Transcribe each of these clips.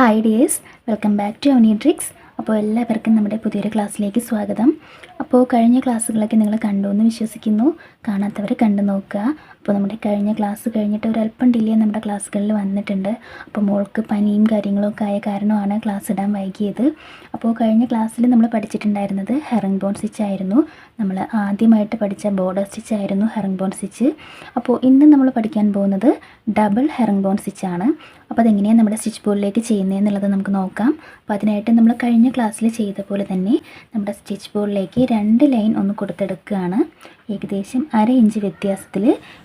Hi dears welcome back to Avani tricks അപ്പോൾ എല്ലാവർക്കും നമ്മുടെ പുതിയൊരു ക്ലാസ്സിലേക്ക് സ്വാഗതം. അപ്പോൾ കഴിഞ്ഞ ക്ലാസ്സുകളൊക്കെ നിങ്ങൾ കണ്ടു എന്ന് വിശ്വസിക്കുന്നു. കാണാത്തവർ കണ്ടു നോക്കുക. അപ്പോൾ നമ്മുടെ കഴിഞ്ഞ ക്ലാസ് കഴിഞ്ഞിട്ട് ഒരല്പം ഡിലേ നമ്മുടെ ക്ലാസ്സുകളിൽ വന്നിട്ടുണ്ട്. അപ്പോൾ മോൾക്ക് പനിയും കാര്യങ്ങളൊക്കെ ആയ കാരണമാണ് ക്ലാസ് ഇടാൻ വൈകിയത്. അപ്പോൾ കഴിഞ്ഞ ക്ലാസ്സിൽ നമ്മൾ പഠിച്ചിട്ടുണ്ടായിരുന്നത് ഹെറിംഗ് ബോൺ സ്റ്റിച്ച് ആയിരുന്നു. നമ്മൾ ആദ്യമായിട്ട് പഠിച്ച ബോർഡർ സ്റ്റിച്ച് ആയിരുന്നു ഹെറിംഗ് ബോൺ സ്റ്റിച്ച് അപ്പോൾ ഇന്ന് നമ്മൾ പഠിക്കാൻ പോകുന്നത് ഡബിൾ ഹെറിംഗ് ബോൺ സ്റ്റിച്ച് ആണ്. അപ്പോൾ അതെങ്ങനെയാണ് നമ്മുടെ സ്റ്റിച്ച് ബോർഡിലേക്ക് ചെയ്യുന്നതെന്നുള്ളത് നമുക്ക് നോക്കാം. അപ്പോൾ അതിനായിട്ട് നമ്മൾ കഴിഞ്ഞ ക്ലാസ്സിൽ ചെയ്ത പോലെ തന്നെ നമ്മുടെ സ്റ്റിച്ച് ബോർഡിലേക്ക് രണ്ട് ലൈൻ ഒന്ന് കൊടുത്തെടുക്കുകയാണ്. ഏകദേശം അര ഇഞ്ച് വ്യത്യാസത്തിൽ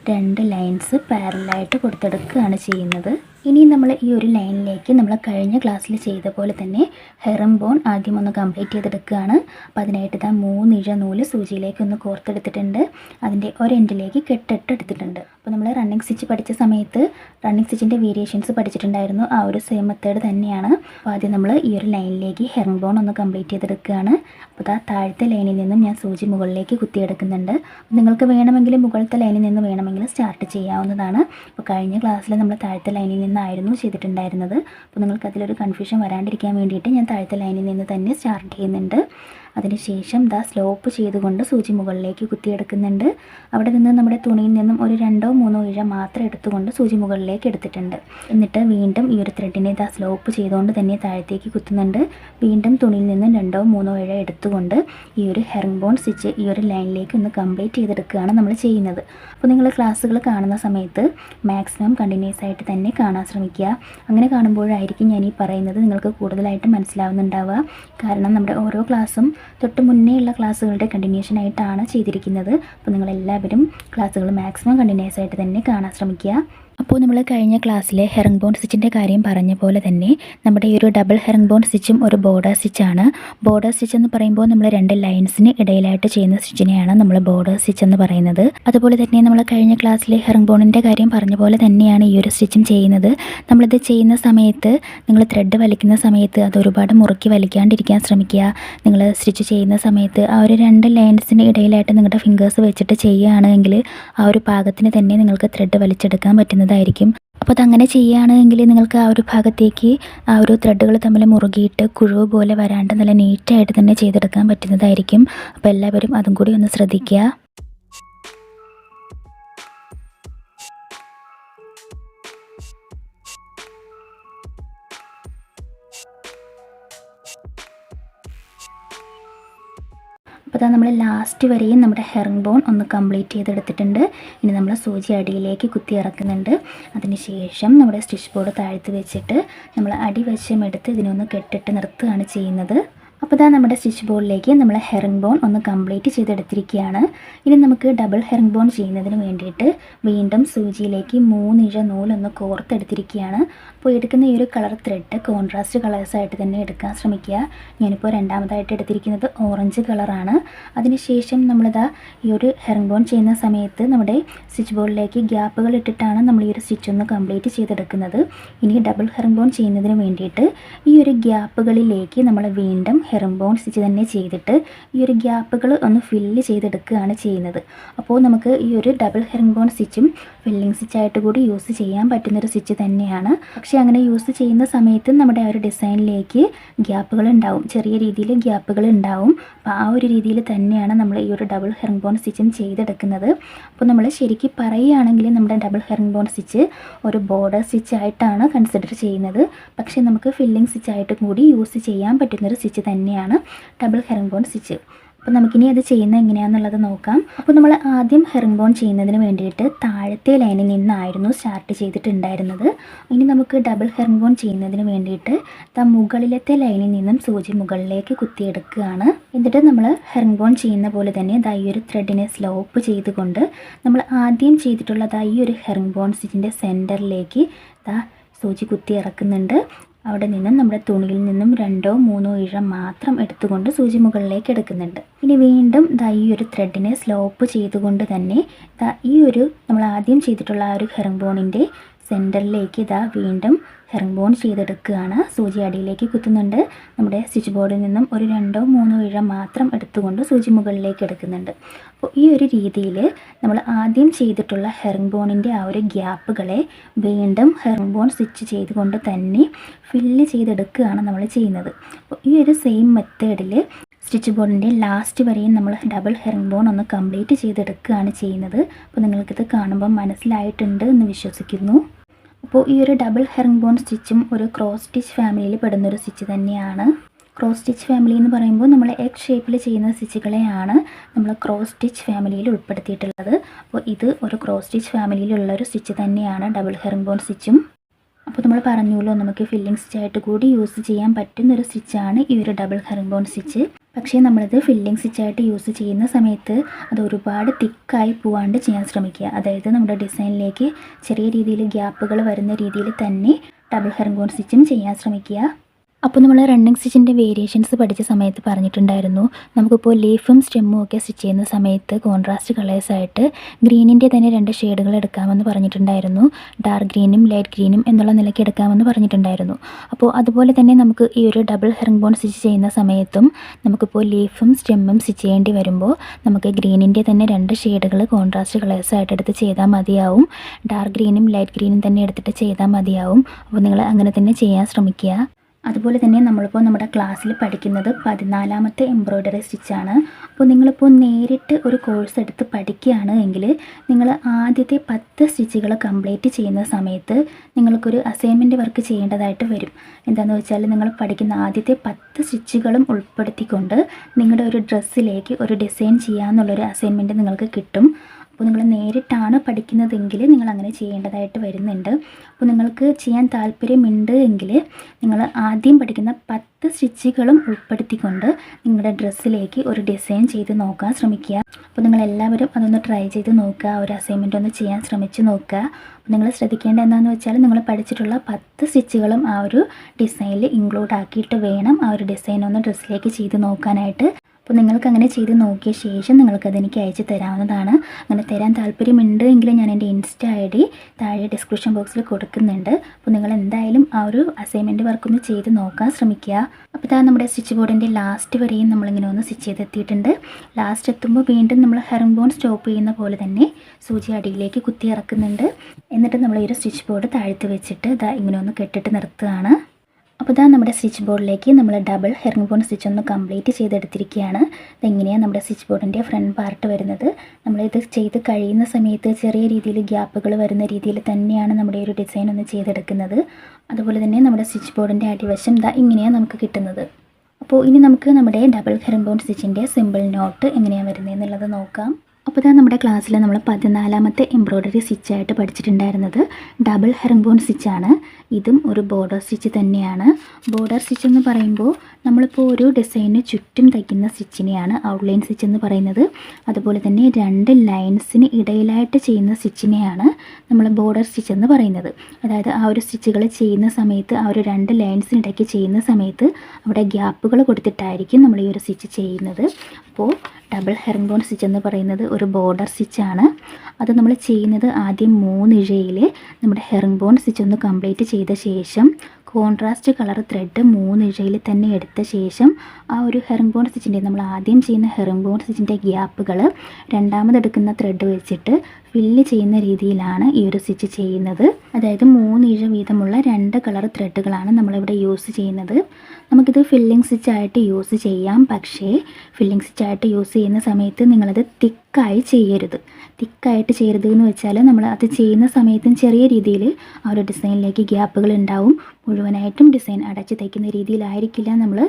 രണ്ട് ലൈൻസ് പാരലായിട്ട് കൊടുത്തെടുക്കുകയാണ് ചെയ്യുന്നത്. ഇനി നമ്മൾ ഈ ഒരു ലൈനിലേക്ക് നമ്മൾ കഴിഞ്ഞ ക്ലാസ്സിൽ ചെയ്ത പോലെ തന്നെ ഹെറം ബോൺ ആദ്യം ഒന്ന് കംപ്ലീറ്റ് ചെയ്തെടുക്കുകയാണ്. അപ്പോൾ അതിനായിട്ട് ഇതാ മൂന്നിഴ നൂൽ സൂചിയിലേക്ക് ഒന്ന് കോർത്തെടുത്തിട്ടുണ്ട്. അതിന്റെ ഒരെൻഡിലേക്ക് കെട്ടിട്ട് എടുത്തിട്ടുണ്ട്. അപ്പോൾ നമ്മൾ റണ്ണിങ് സ്റ്റിച്ച് പഠിച്ച സമയത്ത് റണ്ണിങ് സ്റ്റിച്ചിന്റെ വേരിയേഷൻസ് പഠിച്ചിട്ടുണ്ടായിരുന്നു. ആ ഒരു സെയിം മെത്തേഡ് തന്നെയാണ്. അപ്പോൾ ആദ്യം നമ്മൾ ഈ ഒരു ലൈനിലേക്ക് ഹെറിങ് ബോൺ ഒന്ന് കംപ്ലീറ്റ് ചെയ്തെടുക്കുകയാണ്. അപ്പോൾ ആ താഴത്തെ ലൈനിൽ നിന്നും ഞാൻ സൂചി മുകളിലേക്ക് കുത്തിയെടുക്കുന്നുണ്ട്. നിങ്ങൾക്ക് വേണമെങ്കിൽ മുകളിലത്തെ ലൈനിൽ നിന്ന് വേണമെങ്കിൽ സ്റ്റാർട്ട് ചെയ്യാവുന്നതാണ്. അപ്പോൾ കഴിഞ്ഞ ക്ലാസ്സിൽ നമ്മൾ താഴത്തെ ലൈനിൽ നിന്നായിരുന്നു ചെയ്തിട്ടുണ്ടായിരുന്നത്. അപ്പോൾ നിങ്ങൾക്ക് അതിലൊരു കൺഫ്യൂഷൻ വരാണ്ടിരിക്കാൻ വേണ്ടിയിട്ട് ഞാൻ താഴത്തെ ലൈനിൽ നിന്ന് തന്നെ സ്റ്റാർട്ട് ചെയ്യുന്നുണ്ട്. അതിനുശേഷം ദാ സ്ലോപ്പ് ചെയ്തുകൊണ്ട് സൂചി മുകളിലേക്ക് കുത്തിയെടുക്കുന്നുണ്ട്. അവിടെ നിന്ന് നമ്മുടെ തുണിയിൽ നിന്നും ഒരു രണ്ടോ മൂന്നോ ഇഴ മാത്രം എടുത്തുകൊണ്ട് സൂചി മുകളിലേക്ക് എടുത്തിട്ടുണ്ട്. എന്നിട്ട് വീണ്ടും ഈ ഒരു ത്രെഡിനെ ദാ സ്ലോപ്പ് ചെയ്തുകൊണ്ട് തന്നെ താഴത്തേക്ക് കുത്തുന്നുണ്ട്. വീണ്ടും തുണിയിൽ നിന്നും രണ്ടോ മൂന്നോ ഇഴ എടുത്തുകൊണ്ട് ഈ ഒരു ഹെറിംഗ് ബോൺ സ്റ്റിച്ച് ഈ ഒരു ലൈനിലേക്ക് ഒന്ന് കംപ്ലീറ്റ് ചെയ്തെടുക്കുകയാണ് നമ്മൾ ചെയ്യുന്നത്. അപ്പോൾ നിങ്ങൾ ക്ലാസ്സുകൾ കാണുന്ന സമയത്ത് മാക്സിമം കണ്ടിന്യൂസ് ആയിട്ട് തന്നെ കാണാൻ ശ്രമിക്കുക. അങ്ങനെ കാണുമ്പോഴായിരിക്കും ഞാൻ ഈ പറയുന്നത് നിങ്ങൾക്ക് കൂടുതലായിട്ട് മനസ്സിലാവുന്നുണ്ടാവുക. കാരണം നമ്മുടെ ഓരോ ക്ലാസ്സും തൊട്ട് മുന്നേ ഉള്ള ക്ലാസ്സുകളുടെ കണ്ടിന്യൂഷൻ ആയിട്ടാണ് ചെയ്തിരിക്കുന്നത്. അപ്പോൾ നിങ്ങളെല്ലാവരും ക്ലാസ്സുകൾ മാക്സിമം കണ്ടിന്യൂസ് ആയിട്ട് തന്നെ കാണാൻ ശ്രമിക്കുക. അപ്പോൾ നമ്മൾ കഴിഞ്ഞ ക്ലാസ്സിലെ ഹെറിംഗ് ബോൺ സ്റ്റിച്ചിന്റെ കാര്യം പറഞ്ഞ പോലെ തന്നെ നമ്മുടെ ഈ ഒരു ഡബിൾ ഹെറിംഗ് ബോൺ സ്റ്റിച്ചും ഒരു ബോർഡർ സ്റ്റിച്ചാണ് ബോർഡർ സ്റ്റിച്ച് എന്ന് പറയുമ്പോൾ നമ്മൾ രണ്ട് ലൈൻസിന് ഇടയിലായിട്ട് ചെയ്യുന്ന സ്റ്റിച്ചിനെയാണ് നമ്മൾ ബോർഡർ സ്റ്റിച്ച് എന്ന് പറയുന്നത്. അതുപോലെ തന്നെ നമ്മൾ കഴിഞ്ഞ ക്ലാസ്സിലെ ഹെറിംഗ് ബോണിന്റെ കാര്യം പറഞ്ഞ പോലെ തന്നെയാണ് ഈ ഒരു സ്റ്റിച്ചും ചെയ്യുന്നത്. നമ്മളിത് ചെയ്യുന്ന സമയത്ത് നിങ്ങൾ ത്രെഡ് വലിക്കുന്ന സമയത്ത് അത് ഒരുപാട് മുറുക്കി വലിക്കാണ്ടിരിക്കാൻ ശ്രമിക്കുക. നിങ്ങൾ സ്റ്റിച്ച് ചെയ്യുന്ന സമയത്ത് ആ ഒരു രണ്ട് ലൈൻസിന് ഇടയിലായിട്ട് നിങ്ങളുടെ ഫിംഗേഴ്സ് വെച്ചിട്ട് ചെയ്യുകയാണെങ്കിൽ ആ ഒരു പാകത്തിന് തന്നെ നിങ്ങൾക്ക് ത്രെഡ് വലിച്ചെടുക്കാൻ പറ്റുന്നതായിരിക്കും അപ്പോൾ അതങ്ങനെ ചെയ്യുകയാണെങ്കിൽ നിങ്ങൾക്ക് ആ ഒരു ഭാഗത്തേക്ക് ആ ഒരു ത്രെഡുകൾ തമ്മിൽ മുറുകിയിട്ട് കുഴുവ് പോലെ വരാണ്ട് നല്ല നീറ്റായിട്ട് തന്നെ ചെയ്തെടുക്കാൻ പറ്റുന്നതായിരിക്കും. അപ്പോൾ എല്ലാവരും അതും കൂടി ഒന്ന് ശ്രദ്ധിക്കുക. അപ്പോൾ അതാ നമ്മൾ ലാസ്റ്റ് വരെയും നമ്മുടെ ഹെറിംഗ് ബോൺ ഒന്ന് കംപ്ലീറ്റ് ചെയ്തെടുത്തിട്ടുണ്ട്. ഇനി നമ്മൾ സൂചി അടിയിലേക്ക് കുത്തി ഇറക്കുന്നുണ്ട്. അതിനുശേഷം നമ്മുടെ സ്റ്റിച്ച് ബോർഡ് താഴ്ത്തി വെച്ചിട്ട് നമ്മൾ അടിവശം എടുത്ത് ഇതിനൊന്ന് കെട്ടിട്ട് നിർത്തുകയാണ് ചെയ്യുന്നത്. അപ്പോൾ ഇതാ നമ്മുടെ സ്റ്റിച്ച് ബോർഡിലേക്ക് നമ്മൾ ഹെറിംഗ് ബോൺ ഒന്ന് കംപ്ലീറ്റ് ചെയ്തെടുത്തിരിക്കുകയാണ്. ഇനി നമുക്ക് ഡബിൾ ഹെറിംഗ് ബോൺ ചെയ്യുന്നതിന് വേണ്ടിയിട്ട് വീണ്ടും സൂചിയിലേക്ക് മൂന്നിഴ നൂലൊന്ന് കോർത്തെടുത്തിരിക്കുകയാണ്. അപ്പോൾ എടുക്കുന്ന ഈ ഒരു കളർ ത്രെഡ് കോൺട്രാസ്റ്റ് കളേഴ്സായിട്ട് തന്നെ എടുക്കാൻ ശ്രമിക്കുക. ഞാനിപ്പോൾ രണ്ടാമതായിട്ട് എടുത്തിരിക്കുന്നത് ഓറഞ്ച് കളറാണ് അതിനുശേഷം നമ്മളിതാ ഈ ഒരു ഹെറിംഗ് ബോൺ ചെയ്യുന്ന സമയത്ത് നമ്മുടെ സ്റ്റിച്ച് ബോർഡിലേക്ക് ഗ്യാപ്പുകൾ ഇട്ടിട്ടാണ് നമ്മൾ ഈ ഒരു സ്റ്റിച്ച് ഒന്ന് കംപ്ലീറ്റ് ചെയ്തെടുക്കുന്നത്. ഇനി ഡബിൾ ഹെറിംഗ് ബോൺ ചെയ്യുന്നതിന് വേണ്ടിയിട്ട് ഈ ഒരു ഗ്യാപ്പുകളിലേക്ക് നമ്മൾ വീണ്ടും ഹെറിംബോൺ സ്റ്റിച്ച് തന്നെ ചെയ്തിട്ട് ഈ ഒരു ഗ്യാപ്പുകൾ ഒന്ന് ഫില്ല് ചെയ്തെടുക്കുകയാണ് ചെയ്യുന്നത്. അപ്പോൾ നമുക്ക് ഈ ഒരു ഡബിൾ ഹെറിംബോൺ സ്റ്റിച്ചും ഫില്ലിംഗ് സ്റ്റിച്ചായിട്ട് കൂടി യൂസ് ചെയ്യാൻ പറ്റുന്നൊരു സ്റ്റിച്ച് തന്നെയാണ്. പക്ഷേ അങ്ങനെ യൂസ് ചെയ്യുന്ന സമയത്ത് നമ്മുടെ ആ ഒരു ഡിസൈനിലേക്ക് ഗ്യാപ്പുകൾ ഉണ്ടാവും. ചെറിയ രീതിയിൽ ഗ്യാപ്പുകൾ ഉണ്ടാവും. അപ്പോൾ ആ ഒരു രീതിയിൽ തന്നെയാണ് നമ്മൾ ഈ ഒരു ഡബിൾ ഹെറിംബോൺ സ്റ്റിച്ചും ചെയ്തെടുക്കുന്നത്. അപ്പോൾ നമ്മൾ ശരിക്കും പറയുകയാണെങ്കിൽ നമ്മുടെ ഡബിൾ ഹെറിംബോൺ സ്റ്റിച്ച് ഒരു ബോർഡർ സ്റ്റിച്ച് ആയിട്ടാണ് കൺസിഡർ ചെയ്യുന്നത്. പക്ഷേ നമുക്ക് ഫില്ലിംഗ് സ്റ്റിച്ച് ആയിട്ട് കൂടി യൂസ് ചെയ്യാൻ പറ്റുന്നൊരു സ്റ്റിച്ച് തന്നെയാണ് ഡബിൾ ഹെറിംഗ് ബോൺ സ്റ്റിച്ച് അപ്പോൾ നമുക്കിനി അത് ചെയ്യുന്നത് എങ്ങനെയാണെന്നുള്ളത് നോക്കാം. അപ്പോൾ നമ്മൾ ആദ്യം ഹെറിംഗ് ബോൺ ചെയ്യുന്നതിന് വേണ്ടിയിട്ട് താഴത്തെ ലൈനിൽ നിന്നായിരുന്നു സ്റ്റാർട്ട് ചെയ്തിട്ടുണ്ടായിരുന്നത്. ഇനി നമുക്ക് ഡബിൾ ഹെറിംഗ് ബോൺ ചെയ്യുന്നതിന് വേണ്ടിയിട്ട് ത മുകളിലത്തെ ലൈനിൽ നിന്നും സൂചി മുകളിലേക്ക് കുത്തിയെടുക്കുകയാണ്. എന്നിട്ട് നമ്മൾ ഹെറിംഗ് ബോൺ ചെയ്യുന്ന പോലെ തന്നെ ദാ ഈ ഒരു ത്രെഡിനെ സ്ലോപ്പ് ചെയ്തുകൊണ്ട് നമ്മൾ ആദ്യം ചെയ്തിട്ടുള്ള ദാ ഈ ഒരു ഹെറിംഗ് ബോൺ സ്റ്റിച്ചിന്റെ സെന്ററിലേക്ക് ദാ സൂചി കുത്തി ഇറക്കുന്നുണ്ട് അവിടെ നിന്നും നമ്മുടെ തുണിയിൽ നിന്നും രണ്ടോ മൂന്നോ ഇഴ മാത്രം എടുത്തുകൊണ്ട് സൂചി മുകളിലേക്ക് എടുക്കുന്നുണ്ട്. ഇനി വീണ്ടും ദാ ഈ ഒരു ത്രെഡിനെ സ്ലോപ്പ് ചെയ്തുകൊണ്ട് തന്നെ ദാ ഈ ഒരു നമ്മൾ ആദ്യം ചെയ്തിട്ടുള്ള ആ ഒരു ഹെറിംഗ് ബോണിന്റെ സെന്ററിലേക്ക് ഇതാ വീണ്ടും ഹെറിംഗ് ബോൺ ചെയ്തെടുക്കുകയാണ്. സൂചി അടിയിലേക്ക് കുത്തുന്നുണ്ട്. നമ്മുടെ സ്വിച്ച് ബോർഡിൽ നിന്നും ഒരു രണ്ടോ മൂന്നോ ഇഴ മാത്രം എടുത്തുകൊണ്ട് സൂചി മുകളിലേക്ക് എടുക്കുന്നുണ്ട്. അപ്പോൾ ഈ ഒരു രീതിയിൽ നമ്മൾ ആദ്യം ചെയ്തിട്ടുള്ള ഹെറിംഗ് ബോണിന്റെ ആ ഒരു ഗ്യാപ്പുകളെ വീണ്ടും ഹെറിംഗ് ബോൺ സ്റ്റിച്ച് ചെയ്തുകൊണ്ട് തന്നെ ഫില്ല് ചെയ്തെടുക്കുകയാണ് നമ്മൾ ചെയ്യുന്നത്. അപ്പോൾ ഈ ഒരു സെയിം മെത്തേഡിൽ സ്റ്റിച്ച് ബോർഡിന്റെ ലാസ്റ്റ് വരെയും നമ്മൾ ഡബിൾ ഹെറിംഗ് ബോൺ ഒന്ന് കംപ്ലീറ്റ് ചെയ്തെടുക്കുകയാണ് ചെയ്യുന്നത്. അപ്പോൾ നിങ്ങൾക്കിത് കാണുമ്പോൾ മനസ്സിലായിട്ടുണ്ട് എന്ന് വിശ്വസിക്കുന്നു. അപ്പോൾ ഈ ഒരു ഡബിൾ ഹെറിങ് ബോൺ സ്റ്റിച്ചും ഒരു ക്രോസ് സ്റ്റിച്ച് ഫാമിലിയിൽ പെടുന്നൊരു സ്റ്റിച്ച് തന്നെയാണ്. ക്രോസ് സ്റ്റിച്ച് ഫാമിലി എന്ന് പറയുമ്പോൾ നമ്മൾ എഗ് ഷേപ്പിൽ ചെയ്യുന്ന സ്റ്റിച്ചുകളെയാണ് നമ്മൾ ക്രോസ് സ്റ്റിച്ച് ഫാമിലിയിൽ ഉൾപ്പെടുത്തിയിട്ടുള്ളത്. അപ്പോൾ ഇത് ഒരു ക്രോസ് സ്റ്റിച്ച് ഫാമിലിയിലുള്ള ഒരു സ്റ്റിച്ച് തന്നെയാണ് ഡബിൾ ഹെറിങ് ബോൺ സ്റ്റിച്ചും അപ്പോൾ നമ്മൾ പറഞ്ഞല്ലോ നമുക്ക് ഫില്ലിംഗ് സ്റ്റിച്ചായിട്ട് കൂടി യൂസ് ചെയ്യാൻ പറ്റുന്ന ഒരു സ്റ്റിച്ചാണ് ഈ ഒരു ഡബിൾ ഹെറിങ് ബോൺ സ്റ്റിച്ച് പക്ഷേ നമ്മളിത് ഫില്ലിംഗ് സ്റ്റിച്ചായിട്ട് യൂസ് ചെയ്യുന്ന സമയത്ത് അത് ഒരുപാട് തിക്കായി പോവാണ്ട് ചെയ്യാൻ ശ്രമിക്കുക. അതായത് നമ്മുടെ ഡിസൈനിലേക്ക് ചെറിയ രീതിയിൽ ഗ്യാപ്പുകൾ വരുന്ന രീതിയിൽ തന്നെ ഡബിൾ ഹെർഗോൺ സ്റ്റിച്ചും ചെയ്യാൻ ശ്രമിക്കുക. അപ്പോൾ നമ്മൾ റണ്ണിങ് സ്റ്റിച്ചിന്റെ വേരിയേഷൻസ് പഠിച്ച സമയത്ത് പറഞ്ഞിട്ടുണ്ടായിരുന്നു. നമുക്കിപ്പോൾ ലീഫും സ്റ്റെമ്മും ഒക്കെ സ്റ്റിച്ച് ചെയ്യുന്ന സമയത്ത് കോൺട്രാസ്റ്റ് കളേഴ്സായിട്ട് ഗ്രീനിന്റെ തന്നെ രണ്ട് ഷെയ്ഡുകൾ എടുക്കാമെന്ന് പറഞ്ഞിട്ടുണ്ടായിരുന്നു. ഡാർക്ക് ഗ്രീനും ലൈറ്റ് ഗ്രീനും എന്നുള്ള നിലയ്ക്ക് എടുക്കാമെന്ന് പറഞ്ഞിട്ടുണ്ടായിരുന്നു. അപ്പോൾ അതുപോലെ തന്നെ നമുക്ക് ഈ ഒരു ഡബിൾ ഹെറിംഗ് ബോൺ സ്റ്റിച്ച് ചെയ്യുന്ന സമയത്തും നമുക്കിപ്പോൾ ലീഫും സ്റ്റെമ്മും സ്റ്റിച്ച് ചെയ്യേണ്ടി വരുമ്പോൾ നമുക്ക് ഗ്രീനിന്റെ തന്നെ രണ്ട് ഷെയ്ഡുകൾ കോൺട്രാസ്റ്റ് കളേഴ്സായിട്ട് എടുത്ത് ചെയ്താൽ മതിയാവും. ഡാർക്ക് ഗ്രീനും ലൈറ്റ് ഗ്രീനും തന്നെ എടുത്തിട്ട് ചെയ്താൽ മതിയാവും. അപ്പോൾ നിങ്ങൾ അങ്ങനെ തന്നെ ചെയ്യാൻ ശ്രമിക്കുക. അതുപോലെ തന്നെ നമ്മളിപ്പോൾ നമ്മുടെ ക്ലാസ്സിൽ പഠിക്കുന്നത് പതിനാലാമത്തെ എംബ്രോയ്ഡറി സ്റ്റിച്ചാണ് അപ്പോൾ നിങ്ങളിപ്പോൾ നേരിട്ട് ഒരു കോഴ്സ് എടുത്ത് പഠിക്കുകയാണ് എങ്കിൽ നിങ്ങൾ ആദ്യത്തെ പത്ത് സ്റ്റിച്ചുകൾ കംപ്ലീറ്റ് ചെയ്യുന്ന സമയത്ത് നിങ്ങൾക്കൊരു അസൈൻമെന്റ് വർക്ക് ചെയ്യേണ്ടതായിട്ട് വരും. എന്താണെന്ന് വെച്ചാൽ നിങ്ങൾ പഠിക്കുന്ന ആദ്യത്തെ പത്ത് സ്റ്റിച്ചുകളും ഉൾപ്പെടുത്തിക്കൊണ്ട് നിങ്ങളുടെ ഒരു ഡ്രസ്സിലേക്ക് ഒരു ഡിസൈൻ ചെയ്യാമെന്നുള്ളൊരു അസൈൻമെന്റ് നിങ്ങൾക്ക് കിട്ടും. അപ്പോൾ നിങ്ങൾ നേരിട്ടാണ് പഠിക്കുന്നതെങ്കിൽ നിങ്ങൾ അങ്ങനെ ചെയ്യേണ്ടതായിട്ട് വരുന്നുണ്ട്. അപ്പോൾ നിങ്ങൾക്ക് ചെയ്യാൻ താല്പര്യമുണ്ട് എങ്കിൽ നിങ്ങൾ ആദ്യം പഠിക്കുന്ന പത്ത് സ്റ്റിച്ചുകളും ഉൾപ്പെടുത്തിക്കൊണ്ട് നിങ്ങളുടെ ഡ്രസ്സിലേക്ക് ഒരു ഡിസൈൻ ചെയ്ത് നോക്കാൻ ശ്രമിക്കുക. അപ്പോൾ നിങ്ങൾ എല്ലാവരും അതൊന്ന് ട്രൈ ചെയ്ത് നോക്കുക. ഒരു അസൈൻമെന്റ് ഒന്ന് ചെയ്യാൻ ശ്രമിച്ച് നോക്കുക. അപ്പോൾ നിങ്ങൾ ശ്രദ്ധിക്കേണ്ട എന്താണെന്ന് വെച്ചാൽ നിങ്ങൾ പഠിച്ചിട്ടുള്ള പത്ത് സ്റ്റിച്ചുകളും ആ ഒരു ഡിസൈനിൽ ഇൻക്ലൂഡ് ആക്കിയിട്ട് വേണം ആ ഒരു ഡിസൈൻ ഒന്ന് ഡ്രസ്സിലേക്ക് ചെയ്ത് നോക്കാനായിട്ട്. അപ്പോൾ നിങ്ങൾക്ക് അങ്ങനെ ചെയ്ത് നോക്കിയ ശേഷം നിങ്ങൾക്കത് എനിക്ക് അയച്ച് തരാവുന്നതാണ്. അങ്ങനെ തരാൻ താല്പര്യമുണ്ട് എങ്കിൽ ഞാൻ എന്റെ ഇൻസ്റ്റ ഐ ഡി താഴെ ഡിസ്ക്രിപ്ഷൻ ബോക്സിൽ കൊടുക്കുന്നുണ്ട്. അപ്പോൾ നിങ്ങൾ എന്തായാലും ആ ഒരു അസൈൻമെന്റ് വർക്കൊന്ന് ചെയ്ത് നോക്കാൻ ശ്രമിക്കുക. അപ്പോൾ ഇതാ നമ്മുടെ സ്റ്റിച്ച് ബോർഡിന്റെ ലാസ്റ്റ് വരെയും നമ്മളിങ്ങനെ ഒന്ന് സ്റ്റിച്ച് ചെയ്തെത്തിയിട്ടുണ്ട്. ലാസ്റ്റ് എത്തുമ്പോൾ വീണ്ടും നമ്മൾ ഹെറിംബോൺ സ്റ്റോപ്പ് ചെയ്യുന്ന പോലെ തന്നെ സൂചി അടിയിലേക്ക് കുത്തി ഇറക്കുന്നുണ്ട്. എന്നിട്ട് നമ്മൾ ഈ ഒരു സ്റ്റിച്ച് ബോർഡ് താഴ്ത്തി വെച്ചിട്ട് ഇതാ ഇങ്ങനെ ഒന്ന് കെട്ടിട്ട് നിർത്തുകയാണ്. അപ്പോൾ ഇതാ നമ്മുടെ സ്റ്റിച്ച് ബോർഡിലേക്ക് നമ്മൾ ഡബിൾ ഹെറിംഗ് ബോൺ സ്റ്റിച്ച് ഒന്ന് കംപ്ലീറ്റ് ചെയ്തെടുത്തിരിക്കുകയാണ് ഇതെങ്ങനെയാണ് നമ്മുടെ സ്റ്റിച്ച് ബോർഡിന്റെ ഫ്രണ്ട് പാർട്ട് വരുന്നത്? നമ്മളിത് ചെയ്ത് കഴിയുന്ന സമയത്ത് ചെറിയ രീതിയിൽ ഗ്യാപ്പുകൾ വരുന്ന രീതിയിൽ തന്നെയാണ് നമ്മുടെ ഒരു ഡിസൈൻ ഒന്ന് ചെയ്തെടുക്കുന്നത്. അതുപോലെ തന്നെ നമ്മുടെ സ്റ്റിച്ച് ബോർഡിന്റെ അടിവശം ഇതാ ഇങ്ങനെയാണ് നമുക്ക് കിട്ടുന്നത്. അപ്പോൾ ഇനി നമുക്ക് നമ്മുടെ ഡബിൾ ഹെറിംഗ് ബോൺ സ്റ്റിച്ചിന്റെ സിമ്പിൾ നോട്ട് എങ്ങനെയാണ് വരുന്നത് എന്നുള്ളത് നോക്കാം. അപ്പോൾ ഇതാ നമ്മുടെ ക്ലാസ്സിൽ നമ്മൾ പതിനാലാമത്തെ എംബ്രോയ്ഡറി സ്റ്റിച്ചായിട്ട് പഠിച്ചിട്ടുണ്ടായിരുന്നത്. ഡബിൾ ഹെറിംബോൺ സ്റ്റിച്ചാണ്. ഇതും ഒരു ബോർഡർ സ്റ്റിച്ച് തന്നെയാണ്. ബോർഡർ സ്റ്റിച്ച് എന്ന് പറയുമ്പോൾ നമ്മളിപ്പോൾ ഒരു ഡിസൈനിന് ചുറ്റും തയ്ക്കുന്ന സ്റ്റിച്ചിനെയാണ് ഔട്ട്ലൈൻ സ്റ്റിച്ച് എന്ന് പറയുന്നത്. അതുപോലെ തന്നെ രണ്ട് ലൈൻസിന് ഇടയിലായിട്ട് ചെയ്യുന്ന സ്റ്റിച്ചിനെയാണ് നമ്മൾ ബോർഡർ സ്റ്റിച്ച് എന്ന് പറയുന്നത്. അതായത് ആ ഒരു സ്റ്റിച്ചുകൾ ചെയ്യുന്ന സമയത്ത് ആ ഒരു രണ്ട് ലൈൻസിനിടയ്ക്ക് ചെയ്യുന്ന സമയത്ത് അവിടെ ഗ്യാപ്പുകൾ കൊടുത്തിട്ടായിരിക്കും നമ്മൾ ഈ ഒരു സ്റ്റിച്ച് ചെയ്യുന്നത്. അപ്പോൾ ഡബിൾ ഹെറിംബോൺ സ്റ്റിച്ച് എന്ന് പറയുന്നത് ഒരു ബോർഡർ സ്റ്റിച്ചാണ്. അത് നമ്മൾ ചെയ്യുന്നത് ആദ്യം മൂന്നിഴയിൽ നമ്മുടെ ഹെറിംബോൺ സ്റ്റിച്ച് ഒന്ന് കംപ്ലീറ്റ് ചെയ്ത ശേഷം കോൺട്രാസ്റ്റ് കളർ ത്രെഡ് മൂന്നിഴയിൽ തന്നെ എടുത്ത ശേഷം ആ ഒരു ഹെറിംബോൺ സ്റ്റിച്ചിന്റെ നമ്മൾ ആദ്യം ചെയ്യുന്ന ഹെറിംബോൺ സ്റ്റിച്ചിന്റെ ഗ്യാപ്പുകൾ രണ്ടാമതെടുക്കുന്ന ത്രെഡ് വെച്ചിട്ട് ഫില്ല് ചെയ്യുന്ന രീതിയിലാണ് ഈ ഒരു സ്റ്റിച്ച് ചെയ്യുന്നത്. അതായത് മൂന്നിഴ വീതമുള്ള രണ്ട് കളർ ത്രെഡുകളാണ് നമ്മളിവിടെ യൂസ് ചെയ്യുന്നത്. നമുക്കിത് ഫില്ലിംഗ് സ്റ്റിച്ചായിട്ട് യൂസ് ചെയ്യാം. പക്ഷേ ഫില്ലിംഗ് സ്റ്റിച്ചായിട്ട് യൂസ് ചെയ്യുന്ന സമയത്ത് നിങ്ങളത് തിക്കായി ചെയ്യരുത്. തിക്കായിട്ട് ചെയ്യരുത് എന്ന് വെച്ചാൽ നമ്മൾ അത് ചെയ്യുന്ന സമയത്തും ചെറിയ രീതിയിൽ ആ ഒരു ഡിസൈനിലേക്ക് ഗ്യാപ്പുകൾ ഉണ്ടാവും. മുഴുവനായിട്ടും ഡിസൈൻ അടച്ച് തയ്ക്കുന്ന രീതിയിലായിരിക്കില്ല നമ്മൾ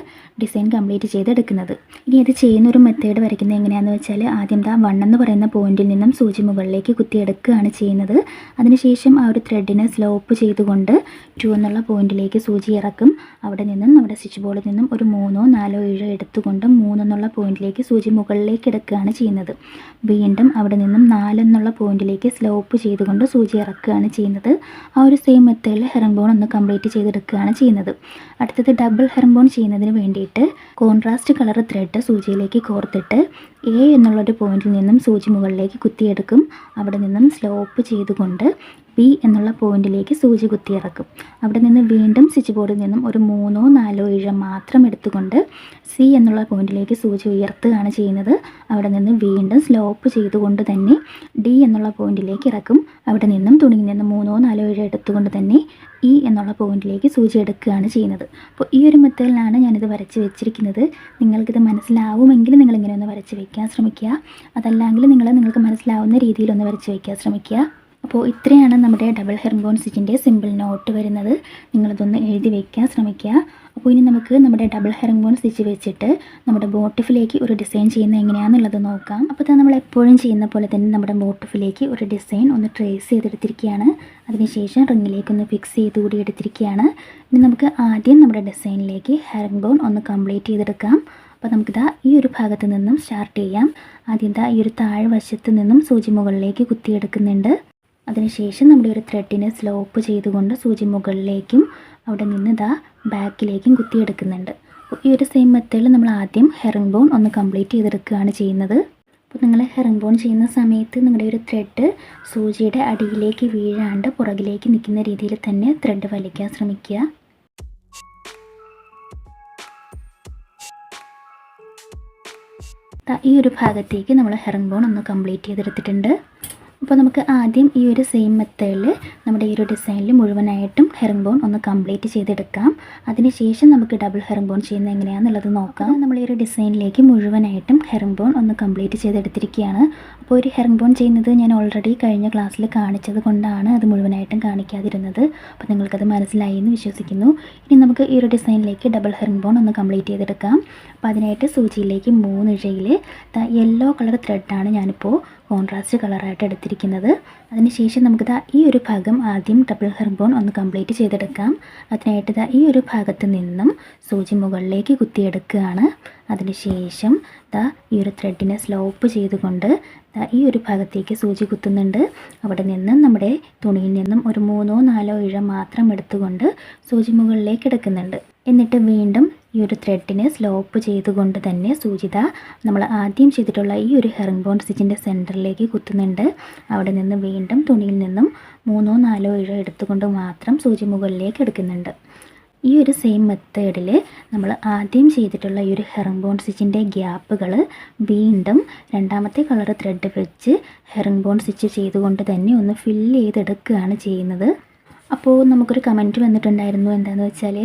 ഡിസൈൻ കംപ്ലീറ്റ് ചെയ്തെടുക്കുന്നത്. ഇനി അത് ചെയ്യുന്ന ഒരു മെത്തേഡ് വരയ്ക്കുന്നത് എങ്ങനെയാണെന്ന് വെച്ചാൽ ആദ്യം ആ വൺ എന്ന് പറയുന്ന പോയിന്റിൽ നിന്നും സൂചി മുകളിലേക്ക് കുത്തിയെടുക്കുകയാണ് ചെയ്യുന്നത്. അതിനുശേഷം ആ ഒരു ത്രെഡിനെ സ്ലോപ്പ് ചെയ്തുകൊണ്ട് ടു എന്നുള്ള പോയിന്റിലേക്ക് സൂചി ഇറക്കും. അവിടെ നിന്നും നമ്മുടെ സ്റ്റിച്ച് ബോർഡിൽ നിന്നും ഒരു മൂന്നോ നാലോ ഏഴോ എടുത്തുകൊണ്ട് മൂന്നെന്നുള്ള പോയിന്റിലേക്ക് സൂചി മുകളിലേക്ക് എടുക്കുകയാണ് ചെയ്യുന്നത്. വീണ്ടും അവിടെ നിന്നും നാലെന്നുള്ള പോയിന്റിലേക്ക് സ്ലോപ്പ് ചെയ്തുകൊണ്ട് സൂചി ഇറക്കുകയാണ് ചെയ്യുന്നത്. ആ ഒരു സെയിം മെത്തേഡിൽ ഹെറംബോൺ ഒന്ന് കംപ്ലീറ്റ് ചെയ്തെടുക്കുകയാണ് ചെയ്യുന്നത്. അടുത്തത് ഡബിൾ ഹെറംബോൺ ചെയ്യുന്നതിന് വേണ്ടിയിട്ട് കോൺട്രാസ്റ്റ് കളർ ത്രെഡ് സൂചിയിലേക്ക് കോർത്തിട്ട് എ എന്നുള്ളൊരു പോയിന്റിൽ നിന്നും സൂചി മുകളിലേക്ക് കുത്തിയെടുക്കും. അവിടെ നിന്നും സ്ലോപ്പ് ചെയ്തുകൊണ്ട് ബി എന്നുള്ള പോയിന്റിലേക്ക് സൂചി കുത്തിയിറക്കും അവിടെ നിന്ന് വീണ്ടും സ്വിച്ച് ബോർഡിൽ നിന്നും ഒരു മൂന്നോ നാലോ ഇഴ മാത്രം എടുത്തുകൊണ്ട് സി എന്നുള്ള പോയിന്റിലേക്ക് സൂചി ഉയർത്തുകയാണ് ചെയ്യുന്നത്. അവിടെ നിന്ന് വീണ്ടും സ്ലോപ്പ് ചെയ്തുകൊണ്ട് തന്നെ ഡി എന്നുള്ള പോയിന്റിലേക്ക് ഇറക്കും. അവിടെ നിന്നും തുണിയിൽ നിന്ന് മൂന്നോ നാലോ ഇഴ എടുത്തുകൊണ്ട് തന്നെ ഇ എന്നുള്ള പോയിന്റിലേക്ക് സൂചി എടുക്കുകയാണ് ചെയ്യുന്നത്. അപ്പോൾ ഈ ഒരു മെത്തേഡിലാണ് ഞാനിത് വരച്ച് വെച്ചിരിക്കുന്നത്. നിങ്ങൾക്കിത് മനസ്സിലാവുമെങ്കിൽ നിങ്ങളിങ്ങനെ ഒന്ന് വരച്ച് വയ്ക്കാൻ ശ്രമിക്കുക. അതല്ലെങ്കിൽ നിങ്ങൾ നിങ്ങൾക്ക് മനസ്സിലാവുന്ന രീതിയിലൊന്ന് വരച്ച് വയ്ക്കാൻ ശ്രമിക്കുക. അപ്പോൾ ഇത്രയാണ് നമ്മുടെ ഡബിൾ ഹെർബോൺ സ്റ്റിച്ചിന്റെ സിമ്പിൾ നോട്ട് വരുന്നത്. നിങ്ങളിതൊന്ന് എഴുതി വയ്ക്കാൻ ശ്രമിക്കുക. അപ്പോൾ ഇനി നമുക്ക് നമ്മുടെ ഡബിൾ ഹെർബോൺ സ്റ്റിച്ച് വെച്ചിട്ട് നമ്മുടെ ബോട്ടിഫിലേക്ക് ഒരു ഡിസൈൻ ചെയ്യുന്നത് എങ്ങനെയാണെന്നുള്ളത് നോക്കാം. അപ്പോൾ നമ്മൾ എപ്പോഴും ചെയ്യുന്ന പോലെ തന്നെ നമ്മുടെ ബോട്ടിഫിലേക്ക് ഒരു ഡിസൈൻ ഒന്ന് ട്രേസ് ചെയ്തെടുത്തിരിക്കുകയാണ്. അതിനുശേഷം റിങ്ങിലേക്ക് ഒന്ന് ഫിക്സ് ചെയ്ത് കൂടി എടുത്തിരിക്കുകയാണ്. ഇനി നമുക്ക് ആദ്യം നമ്മുടെ ഡിസൈനിലേക്ക് ഹെർബോൺ ഒന്ന് കംപ്ലീറ്റ് ചെയ്തെടുക്കാം. അപ്പോൾ നമുക്കിതാ ഈ ഒരു ഭാഗത്ത് നിന്നും സ്റ്റാർട്ട് ചെയ്യാം. ആദ്യം ഇതാ ഈ ഒരു താഴ്വശത്ത് നിന്നും സൂചി മുകളിലേക്ക് കുത്തിയെടുക്കുന്നുണ്ട്. അതിനുശേഷം നമ്മുടെ ഒരു ത്രെഡിനെ സ്ലോപ്പ് ചെയ്തുകൊണ്ട് സൂചി മുകളിലേക്കും അവിടെ നിന്ന് ഇതാ ബാക്കിലേക്കും കുത്തിയെടുക്കുന്നുണ്ട്. അപ്പോൾ ഈ ഒരു സെയിം മെത്തേഡിൽ നമ്മൾ ആദ്യം ഹെറിംഗ് ബോൺ ഒന്ന് കംപ്ലീറ്റ് ചെയ്തെടുക്കുകയാണ് ചെയ്യുന്നത്. അപ്പോൾ നിങ്ങൾ ഹെറിംഗ് ബോൺ ചെയ്യുന്ന സമയത്ത് നിങ്ങളുടെ ഒരു ത്രെഡ് സൂചിയുടെ അടിയിലേക്ക് വീഴാണ്ട് പുറകിലേക്ക് നിൽക്കുന്ന രീതിയിൽ തന്നെ ത്രെഡ് വലിക്കാൻ ശ്രമിക്കുക. ഈ ഒരു ഭാഗത്തേക്ക് നമ്മൾ ഹെറിംഗ് ബോൺ ഒന്ന് കംപ്ലീറ്റ് ചെയ്തെടുത്തിട്ടുണ്ട്. അപ്പോൾ നമുക്ക് ആദ്യം ഈ ഒരു സെയിം മെത്തേഡിൽ നമ്മുടെ ഈ ഒരു ഡിസൈനിൽ മുഴുവനായിട്ടും ഹെറിംബോൺ ഒന്ന് കംപ്ലീറ്റ് ചെയ്തെടുക്കാം. അതിനുശേഷം നമുക്ക് ഡബിൾ ഹെറിംബോൺ ചെയ്യുന്നത് എങ്ങനെയാണെന്നുള്ളത് നോക്കാം. നമ്മൾ ഈ ഒരു ഡിസൈനിലേക്ക് മുഴുവനായിട്ടും ഹെറിംബോൺ ഒന്ന് കംപ്ലീറ്റ് ചെയ്തെടുത്തിരിക്കുകയാണ്. അപ്പോൾ ഒരു ഹെറിംബോൺ ചെയ്യുന്നത് ഞാൻ ഓൾറെഡി കഴിഞ്ഞ ക്ലാസ്സിൽ കാണിച്ചത് കൊണ്ടാണ് അത് മുഴുവനായിട്ടും കാണിക്കാതിരുന്നത്. അപ്പോൾ നിങ്ങൾക്കത് മനസ്സിലായി എന്ന് വിശ്വസിക്കുന്നു. ഇനി നമുക്ക് ഈ ഒരു ഡിസൈനിലേക്ക് ഡബിൾ ഹെറിംബോൺ ഒന്ന് കംപ്ലീറ്റ് ചെയ്തെടുക്കാം. അപ്പോൾ അതിനായിട്ട് സൂചിയിലേക്ക് മൂന്ന് ഇഴയിൽ യെല്ലോ കളർ ത്രെഡാണ് ഞാനിപ്പോൾ കോൺട്രാസ്റ്റ് കളറായിട്ട് എടുത്തിരിക്കുന്നത്. അതിനുശേഷം നമുക്ക് ദാ ഈ ഒരു ഭാഗം ആദ്യം ഡബിൾ ഹെർബോൺ ഒന്ന് കംപ്ലീറ്റ് ചെയ്തെടുക്കാം. അതിനായിട്ട് ദാ ഈ ഒരു ഭാഗത്ത് നിന്നും സൂചി മുകളിലേക്ക് കുത്തിയെടുക്കുകയാണ്. അതിനുശേഷം ദാ ഈ ഒരു ത്രെഡിനെ സ്ലോപ്പ് ചെയ്തുകൊണ്ട് ഈ ഒരു ഭാഗത്തേക്ക് സൂചി കുത്തുന്നുണ്ട്. അവിടെ നിന്നും നമ്മുടെ തുണിയിൽ നിന്നും ഒരു മൂന്നോ നാലോ ഇഴ മാത്രം എടുത്തുകൊണ്ട് സൂചി മുകളിലേക്ക് എടുക്കുന്നുണ്ട്. എന്നിട്ട് വീണ്ടും ഈ ഒരു ത്രെഡിനെ സ്ലോപ്പ് ചെയ്തുകൊണ്ട് തന്നെ സൂചിത നമ്മൾ ആദ്യം ചെയ്തിട്ടുള്ള ഈ ഒരു ഹെറിംഗ് ബോൺ സ്റ്റിച്ചിന്റെ സെന്ററിലേക്ക് കുത്തുന്നുണ്ട്. അവിടെ നിന്ന് വീണ്ടും തുണിയിൽ നിന്നും മൂന്നോ നാലോ ഇഴ എടുത്തുകൊണ്ട് മാത്രം സൂചി മുകളിലേക്ക് എടുക്കുന്നുണ്ട്. ഈ ഒരു സെയിം മെത്തേഡിൽ നമ്മൾ ആദ്യം ചെയ്തിട്ടുള്ള ഈ ഒരു ഹെറിംഗ് ബോൺ സ്റ്റിച്ചിന്റെ ഗ്യാപ്പുകൾ വീണ്ടും രണ്ടാമത്തെ കളർ ത്രെഡ് വെച്ച് ഹെറിംഗ് ബോൺ സ്റ്റിച്ച് ചെയ്തുകൊണ്ട് തന്നെ ഒന്ന് ഫില്ല് ചെയ്തെടുക്കുകയാണ് ചെയ്യുന്നത്. അപ്പോൾ നമുക്കൊരു കമന്റ് വന്നിട്ടുണ്ടായിരുന്നു. എന്താണെന്ന് വെച്ചാൽ